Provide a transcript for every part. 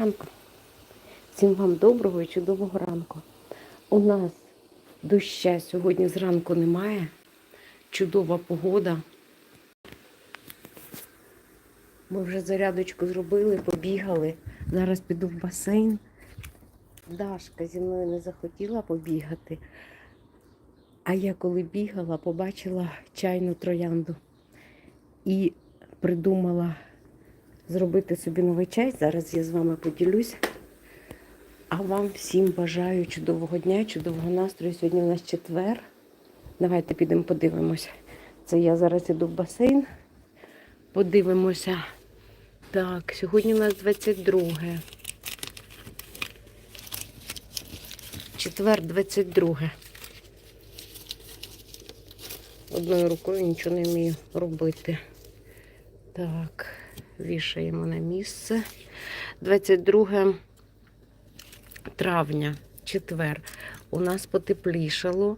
ранку. Всім вам доброго і чудового ранку. У нас доща сьогодні зранку немає. Чудова погода. Ми вже зарядочку зробили, побігали. Зараз піду в басейн. Дашка зі мною не захотіла побігати. А я коли бігала, побачила чайну троянду і придумала зробити собі новий чай. Зараз я з вами поділюсь. А вам всім бажаю чудового дня, чудового настрою. Сьогодні у нас четвер. Давайте підемо подивимося. Це я зараз іду в басейн. Подивимося. Так, сьогодні у нас 22. Четвер 22. Одною рукою нічого не вмію робити. Так, вішаємо на місце. 22 травня, четвер. У нас потеплішало.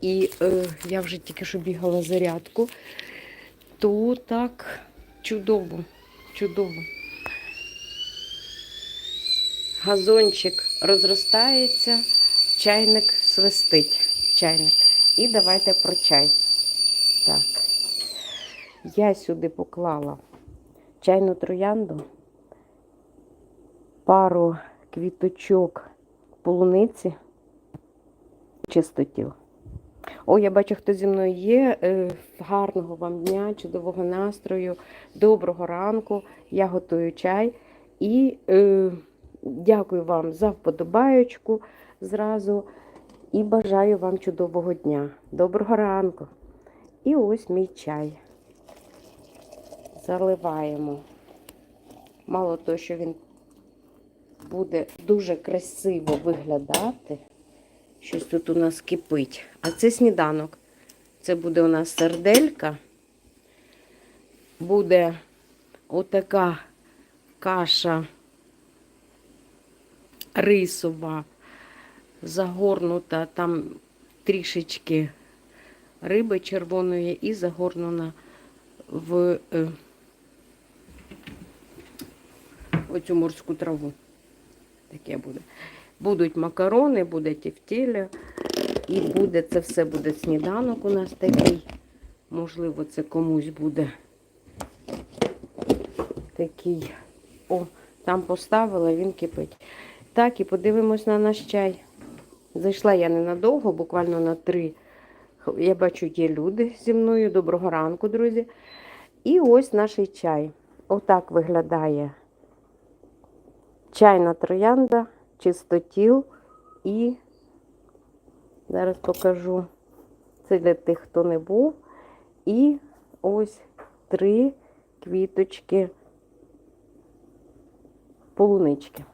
І е, я вже тільки що бігала зарядку. То так чудово, чудово. Газончик розростається, чайник свистить. Чайник. І давайте про чай. Так. Я сюди поклала чайну троянду, пару квіточок полуниці, чистотіл. О, я бачу, хто зі мною є. Е, Гарного вам дня, чудового настрою, доброго ранку. Я готую чай. І е, дякую вам за вподобаючку зразу. І бажаю вам чудового дня. Доброго ранку. І ось мій чай. Заливаємо. Мало того, що він буде дуже красиво виглядати. Щось тут у нас кипить. А це сніданок. Це буде у нас серделька. Буде отака каша рисова, загорнута, там трішечки риби червоної і загорнена в е, оцю морську траву. Таке буде. Будуть макарони, буде тефтеля. І буде це все буде сніданок у нас такий. Можливо, це комусь буде такий. О, там поставила, він кипить. Так, і подивимось на наш чай. Зайшла я ненадовго, буквально на три. Я бачу, є люди зі мною. Доброго ранку, друзі. І ось наш чай. Отак виглядає чайна троянда, чистотіл і зараз покажу. Це для тих, хто не був. І ось три квіточки полунички.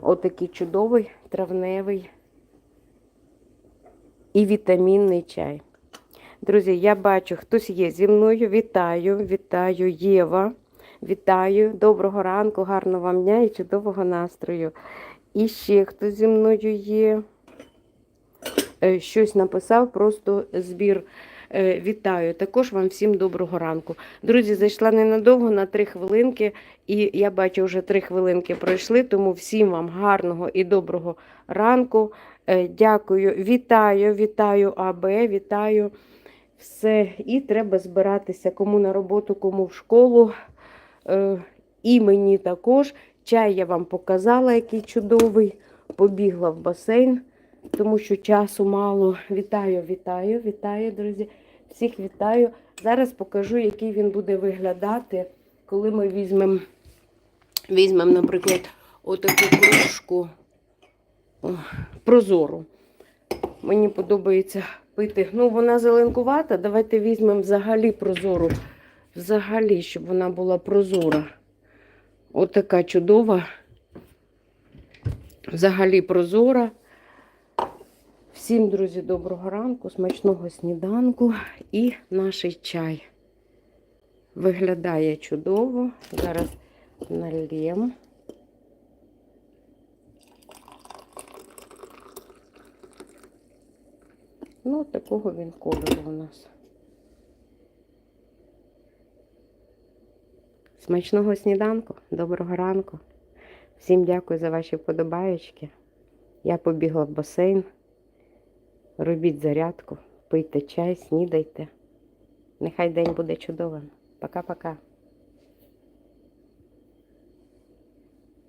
Отакий чудовий травневий і вітамінний чай. Друзі, я бачу, хтось є зі мною. Вітаю, вітаю Єва. Вітаю, доброго ранку, гарного вам дня і чудового настрою. І ще хтось зі мною є. Е, Щось написав, просто збір. Е, Вітаю. Також вам всім доброго ранку. Друзі, зайшла ненадовго на три хвилинки, і я бачу, вже три хвилинки пройшли, тому всім вам гарного і доброго ранку. Е, Дякую, вітаю, вітаю АБ, вітаю все. І треба збиратися кому на роботу, кому в школу. Е, І мені також. Чай я вам показала, який чудовий. Побігла в басейн, тому що часу мало. Вітаю, вітаю, вітаю, друзі. Всіх вітаю. Зараз покажу, який він буде виглядати, коли ми візьмемо, візьмем, наприклад, отаку кружку прозору. Мені подобається пити. Ну, вона зеленкувата. Давайте візьмемо взагалі прозору. Взагалі, щоб вона була прозора. Отака чудова. Взагалі прозора. Всім, друзі, доброго ранку, смачного сніданку і наш чай. Виглядає чудово. Зараз налємо. Ну, такого він кольору у нас. Смачного сніданку, доброго ранку. Всім дякую за ваші вподобаєчки. Я побігла в басейн. Робіть зарядку, пийте чай, снідайте. Нехай день буде чудовим. Пока-пока.